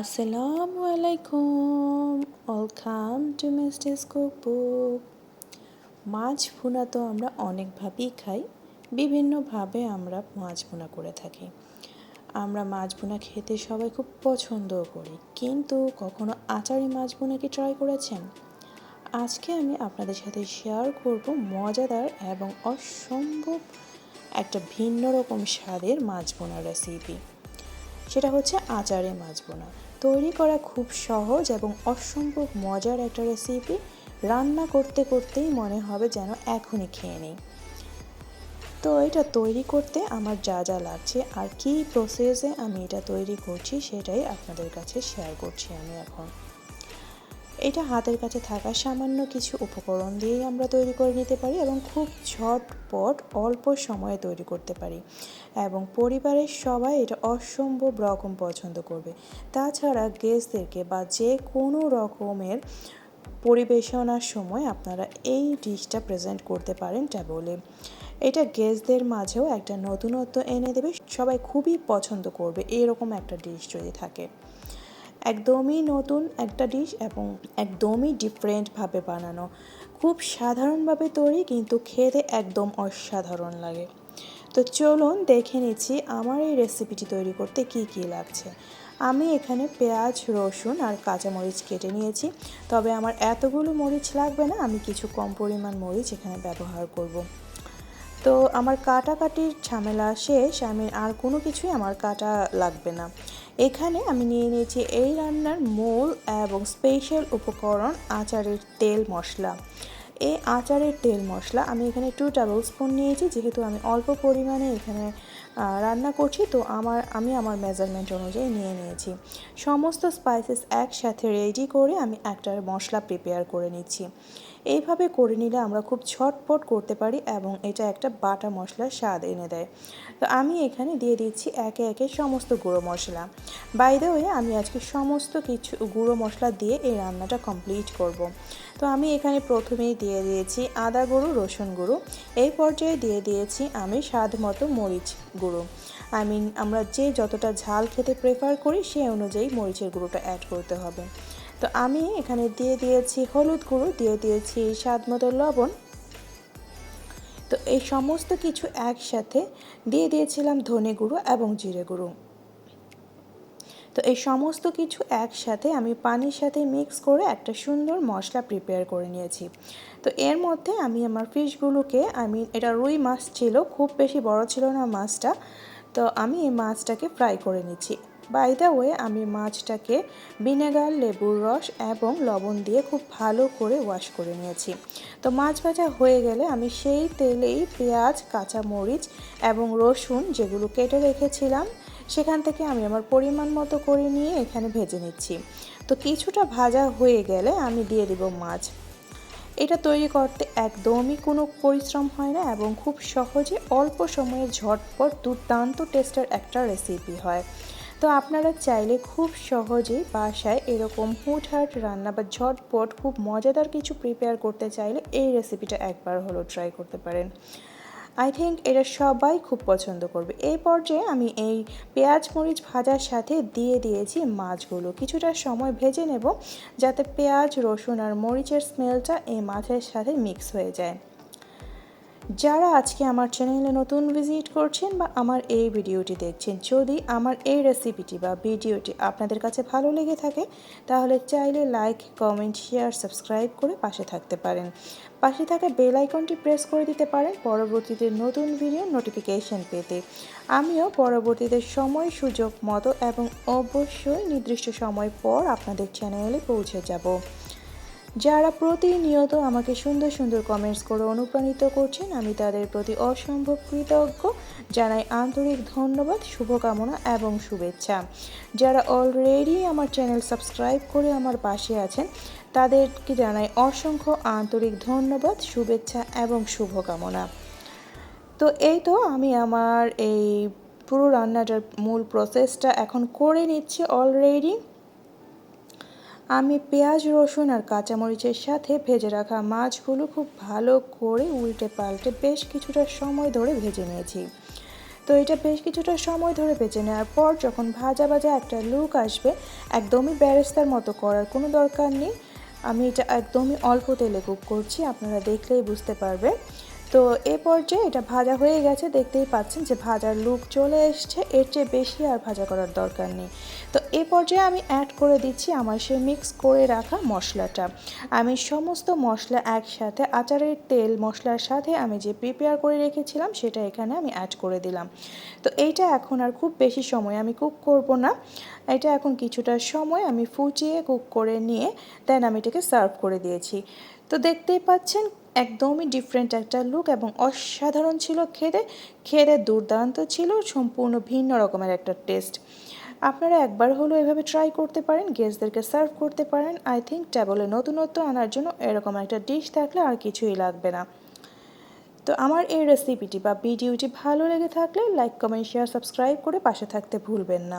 আসসালামু আলাইকুম। Welcome to মিস্টেস কুকবুক মাছ ভুনা তো আমরা অনেকভাবেই খাই। বিভিন্নভাবে আমরা মাছ ভুনা করে থাকি। আমরা মাছ ভুনা খেতে সবাই খুব পছন্দও করি। কিন্তু কখনো আচারি মাছ ভুনা কি ট্রাই করেছেন? আজকে আমি আপনাদের সাথে শেয়ার করব মজাদার এবং অসম্ভব একটা ভিন্ন রকম স্বাদের মাছ ভুনার রেসিপি সেটা হচ্ছে আচারে মাছ বোনা তৈরি করা খুব সহজ এবং অসম্ভব মজার একটা রেসিপি রান্না করতে করতেই মনে হবে যেন এখনই খেয়ে নিই। তো এটা তৈরি করতে আমার যা যা লাগছে আর কী প্রসেসে আমি এটা তৈরি করছি সেটাই আপনাদের কাছে শেয়ার করছি আমি এখন। এটা হাতের কাছে থাকা সামান্য কিছু উপকরণ দিয়েই আমরা তৈরি করে নিতে পারি এবং খুব ঝটপট অল্প সময়ে তৈরি করতে পারি। এবং পরিবারের সবাই এটা অসম্ভব রকম পছন্দ করবে। তাছাড়া গেস্টদেরকে বা যে কোনো রকমের পরিবেশনার সময় আপনারা এই ডিশটা প্রেজেন্ট করতে পারেন টেবলে এটা গেস্টদের মাঝেও একটা নতুনত্ব এনে দেবে। সবাই খুবই পছন্দ করবে। এরকম একটা ডিশ যদি থাকে। একদমই নতুন একটা ডিশ এবং একদমই ডিফারেন্টভাবে বানানো। খুব সাধারণভাবে তৈরি, কিন্তু খেতে একদম অসাধারণ লাগে। তো চলুন দেখে নিচ্ছি আমার এই রেসিপিটি তৈরি করতে কি কি লাগছে। আমি এখানে পেঁয়াজ, রসুন আর কাঁচামরিচ কেটে নিয়েছি। তবে আমার এতগুলো মরিচ লাগবে না, আমি কিছু কম পরিমাণ মরিচ এখানে ব্যবহার করব। তো আমার কাটাকাটির ঝামেলা শেষ, আমি আর কোনো কিছুই আমার কাটা লাগবে না। এখানে আমি নিয়ে নিয়েছি এই রান্নার মূল এবং স্পেশাল উপকরণ আচারের তেল মশলা। এই আচারের তেল মশলা আমি এখানে টু টেবিল স্পুন নিয়েছি, যেহেতু আমি অল্প পরিমাণে এখানে রান্না করছি, তো আমার, আমি আমার মেজারমেন্ট অনুযায়ী নিয়ে নিয়েছি। সমস্ত স্পাইসেস একসাথে রেডি করে আমি একটা মশলা প্রিপেয়ার করে নিচ্ছি। এইভাবে করে নিলে আমরা খুব ছটপট করতে পারি এবং এটা একটা বাটা মশলার স্বাদ এনে দেয়। তো আমি এখানে দিয়ে দিচ্ছি একে একে সমস্ত গুঁড়ো মশলা। বাইরে হয়ে আমি আজকে সমস্ত কিছু গুঁড়ো মশলা দিয়ে এই রান্নাটা কমপ্লিট করব। তো আমি এখানে প্রথমেই দিয়ে দিয়েছি আদা গুঁড়ো, রসুন গুঁড়ো। এই পর্যায়ে দিয়ে দিয়েছি আমি স্বাদ মতো মরিচ গুঁড়ো। আই মিন আমরা যে যতটা ঝাল খেতে প্রেফার করি সেই অনুযায়ী মরিচের গুঁড়োটা অ্যাড করতে হবে। তো আমি এখানে দিয়ে দিয়েছি হলুদ গুঁড়ো, দিয়ে দিয়েছি স্বাদ মতো লবণ। তো এই সমস্ত কিছু একসাথে দিয়ে দিয়েছিলাম ধনে গুঁড়ো এবং জিরে গুঁড়ো। তো এই সমস্ত কিছু একসাথে আমি পানির সাথে মিক্স করে একটা সুন্দর মশলা প্রিপেয়ার করে নিয়েছি। তো এর মধ্যে আমি আমার ফিশগুলোকে আমি এটা রুই মাছ ছিল, খুব বেশি বড় ছিল না মাছটা। তো আমি এই মাছটাকে ফ্রাই করে নিচ্ছি। বাই দ্য ওয়ে আমি মাছটাকে ভিনেগার, লেবুর রস এবং লবণ দিয়ে খুব ভালো করে ওয়াশ করে নিয়েছি। তো মাছ ভাজা হয়ে গেলে আমি সেই তেলেই পেঁয়াজ কাঁচা মরিচ এবং রসুন যেগুলো কেটে রেখেছিলাম, সেখান থেকে আমি আমার পরিমাণ মতো করে নিয়ে এখানে ভেজে নিচ্ছি। তো কিছুটা ভাজা হয়ে গেলে আমি দিয়ে দিব মাছ। এটা তৈরি করতে একদমই কোনো পরিশ্রম হয় না এবং খুব সহজে অল্প সময়ে ঝটপট দুর্দান্ত টেস্টের একটা রেসিপি হয়। তো আপনারা চাইলে খুব সহজেই বাসায় এরকম হুটহাট রান্না বা ঝটপট খুব মজাদার কিছু প্রিপেয়ার করতে চাইলে এই রেসিপিটা একবার হলো ট্রাই করতে পারেন। আই থিঙ্ক এটা সবাই খুব পছন্দ করবে। এই পর্যায়ে আমি এই পেঁয়াজ, মরিচ ভাজার সাথে দিয়ে দিয়েছি মাছগুলো। কিছুটা সময় ভেজে নেব যাতে পেঁয়াজ, রসুন আর মরিচের স্মেলটা এই মাছের সাথে মিক্স হয়ে যায়। যারা আজকে আমার চ্যানেলে নতুন ভিজিট করছেন বা আমার এই ভিডিওটি দেখছেন, যদি আমার এই রেসিপিটি বা ভিডিওটি আপনাদের কাছে ভালো লেগে থাকে, তাহলে চাইলে লাইক কমেন্ট শেয়ার সাবস্ক্রাইব করে পাশে থাকতে পারেন। পাশে থাকা বেল আইকনটি প্রেস করে দিতে পারেন পরবর্তীতে নতুন ভিডিও নোটিফিকেশন পেতে। আমিও পরবর্তীতে সময়, সুযোগ, মতো এবং অবশ্যই নির্দিষ্ট সময় পর আপনাদের চ্যানেলে পৌঁছে যাব। যারা প্রতিনিয়ত আমাকে সুন্দর সুন্দর কমেন্টস করে অনুপ্রাণিত করছেন, আমি তাদের প্রতি অসম্ভব কৃতজ্ঞ। জানাই আন্তরিক ধন্যবাদ, শুভকামনা এবং শুভেচ্ছা। যারা অলরেডি আমার চ্যানেল সাবস্ক্রাইব করে আমার পাশে আছেন, তাদেরকে জানাই অসংখ্য আন্তরিক ধন্যবাদ, শুভেচ্ছা এবং শুভকামনা। তো এই তো আমি আমার এই পুরো রান্নাটার মূল প্রসেসটা এখন করে নিচ্ছি অলরেডি আমি পেঁয়াজ, রসুন আর কাঁচামরিচের সাথে ভেজে রাখা মাছগুলো খুব ভালো করে উল্টে পাল্টে বেশ কিছুটা সময় ধরে ভেজে নিয়েছি। তো এটা বেশ কিছুটা সময় ধরে ভেজে নেওয়ার পর যখন ভাজা ভাজা একটা লুক আসবে, একদমই ব্যারেস্তার মতো করার কোনো দরকার নেই। আমি এটা একদমই অল্প তেলে কুক করছি, আপনারা দেখলেই বুঝতে পারবে তো এ পর্যায়ে এটা ভাজা হয়ে গেছে, দেখতেই পাচ্ছেন যে ভাজার লুক চলে এসছে, এর চেয়ে বেশি আর ভাজা করার দরকার নেই। তো এ পর্যায়ে আমি অ্যাড করে দিচ্ছি আমার সে মিক্স করে রাখা মশলাটা। আমি সমস্ত মশলা একসাথে, আচারের তেল, মশলার সাথে আমি যে প্রিপেয়ার করে রেখেছিলাম, সেটা এখানে আমি অ্যাড করে দিলাম। তো এইটা এখন আর খুব বেশি সময় আমি কুক করব না। এটা এখন কিছুটা সময় আমি ফুচিয়ে কুক করে নিয়ে দেন আমি এটাকে সার্ভ করে দিয়েছি। তো দেখতেই পাচ্ছেন একদমই ডিফারেন্ট একটা লুক এবং অসাধারণ ছিল খেতে। খেতে দুর্দান্ত ছিল, সম্পূর্ণ ভিন্ন রকমের একটা টেস্ট আপনারা একবার হলেও এভাবে ট্রাই করতে পারেন গেস্টদেরকে সার্ভ করতে পারেন। আই থিঙ্ক টেবলে নতুনত্ব আনার জন্য এরকম একটা ডিশ থাকলে আর কিছুই লাগবে না। তো আমার এই রেসিপিটি বা ভিডিওটি ভালো লেগে থাকলে লাইক কমেন্ট শেয়ার সাবস্ক্রাইব করে পাশে থাকতে ভুলবেন না।